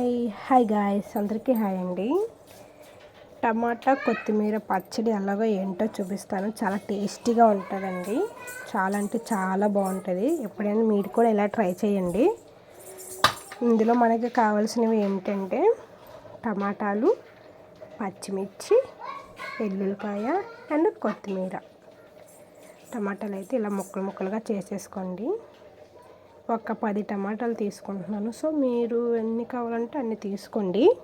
Hi hi guys అందరికీ hi అండి. టమాటా కొత్తిమీర పచ్చడి ఎలాగో ఏంటో చూపిస్తాను. చాలా టేస్టీగా ఉంటుందండి. చాలా అంటే చాలా బాగుంటుంది. ఎప్పుడైనా మీరు కూడా ఇలా ట్రై చేయండి. ఇందులో మనకి కావాల్సినవి ఏంటంటే టమాటాలు పచ్చిమిర్చి వెల్లుల్లిపాయ అండ్ కొత్తిమీర. టమాటాలు అయితే ఇలా ముక్కలు ముక్కలుగా చేసేసుకోండి. ఒక పది టమాటాలు తీసుకుంటున్నాను. సో మీరు ఎన్ని కావాలంటే అన్ని తీసుకోండి.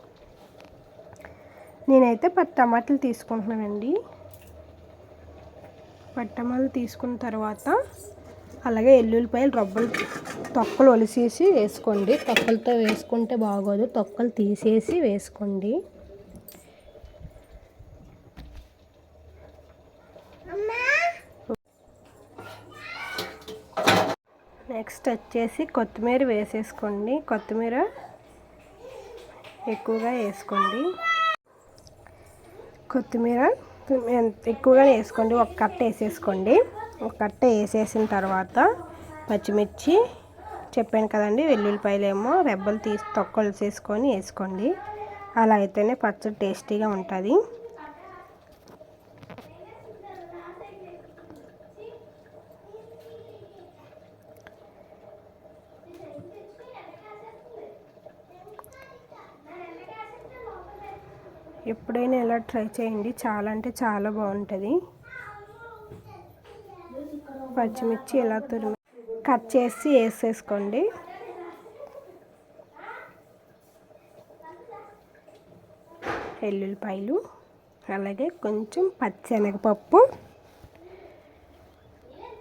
నేనైతే పది టమాటాలు తీసుకుంటున్నానండి. పది టమాటాలు తీసుకున్న తర్వాత అలాగే ఎల్లుల్లిపాయలు రబ్బలు తొక్కలు ఒలిసేసి వేసుకోండి. తొక్కలతో వేసుకుంటే బాగోదు. తొక్కలు తీసేసి వేసుకోండి. నెక్స్ట్ వచ్చేసి కొత్తిమీర వేసేసుకోండి. కొత్తిమీర ఎక్కువగా వేసుకోండి. కొత్తిమీర ఎక్కువగా వేసుకోండి. ఒక కట్ట వేసేసుకోండి. ఒక కట్ట వేసేసిన తర్వాత పచ్చిమిర్చి చెప్పాను కదండి వెల్లుల్లిపాయలు ఏమో రెబ్బలు తీసి తొక్కలు వేసుకొని వేసుకోండి. అలా అయితేనే పచ్చడి టేస్టీగా ఉంటుంది. ఎప్పుడైనా ఇలా ట్రై చేయండి. చాలా అంటే చాలా బాగుంటుంది. పచ్చిమిర్చి ఇలా తురిమి కట్ చేసి వేసేసుకోండి. ఎల్లుల్లిపాయలు అలాగే కొంచెం పచ్చెనగపప్పు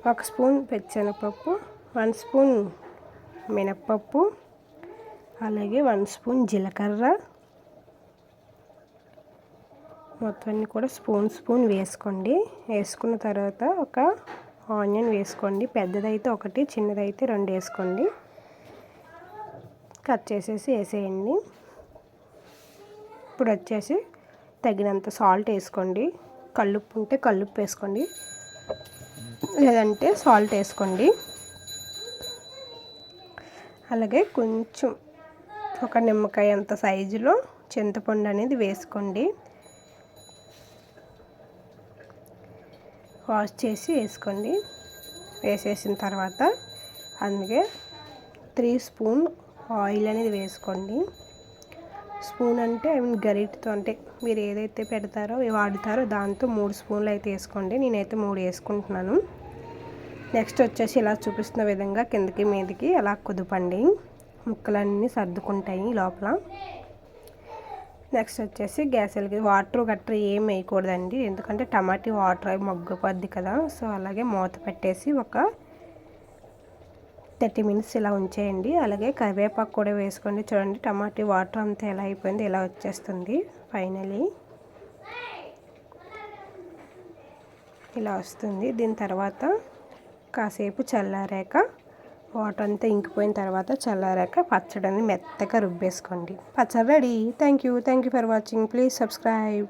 ఒక స్పూన్ పచ్చెనగపప్పు వన్ స్పూన్ మినప్పప్పు అలాగే వన్ స్పూన్ జీలకర్ర మొత్తం కూడా స్పూన్ స్పూన్ వేసుకోండి. వేసుకున్న తర్వాత ఒక ఆనియన్ వేసుకోండి. పెద్దదైతే ఒకటి చిన్నదైతే రెండు వేసుకోండి. కట్ చేసేసి వేసేయండి. ఇప్పుడు వచ్చేసి తగినంత సాల్ట్ వేసుకోండి. కల్లుప్పు ఉంటే కల్లుప్పు వేసుకోండి. లేదంటే సాల్ట్ వేసుకోండి. అలాగే కొంచెం ఒక నిమ్మకాయ అంత సైజులో చింతపండు అనేది వేసుకోండి. వాష్ చేసి వేసుకోండి. వేసేసిన తర్వాత అందుకే త్రీ స్పూన్ ఆయిల్ అనేది వేసుకోండి. స్పూన్ అంటే ఐ మీన్ గరిటతో అంటే మీరు ఏదైతే పెడతారో వాడతారో దాంతో మూడు స్పూన్లు అయితే వేసుకోండి. నేనైతే మూడు వేసుకుంటున్నాను. నెక్స్ట్ వచ్చేసి ఇలా చూపిస్తున్న విధంగా కిందకి మీదకి అలా కుదుపండి. ముక్కలన్నీ సర్దుకుంటాయి లోపల. నెక్స్ట్ వచ్చేసి గ్యాస్ వెలిగి వాటర్ గట్రా ఏం వేయకూడదండి. ఎందుకంటే టమాటీ వాటర్ అవి మగ్గిపోద్ది కదా. సో అలాగే మూత పెట్టేసి ఒక థర్టీ మినిట్స్ ఇలా ఉంచేయండి. అలాగే కరివేపాకు కూడా వేసుకోండి. చూడండి టమాటీ వాటర్ అంతా ఎలా అయిపోయింది ఇలా వచ్చేస్తుంది ఫైనలీ. ఇలా వస్తుంది. దీని తర్వాత కాసేపు చల్లారాక వాటర్ అంతా ఇంకిపోయిన తర్వాత చల్లారాక పచ్చడిని మెత్తగా రుబ్బేసుకోండి. పచ్చడి ready. Thank you thank you for watching please subscribe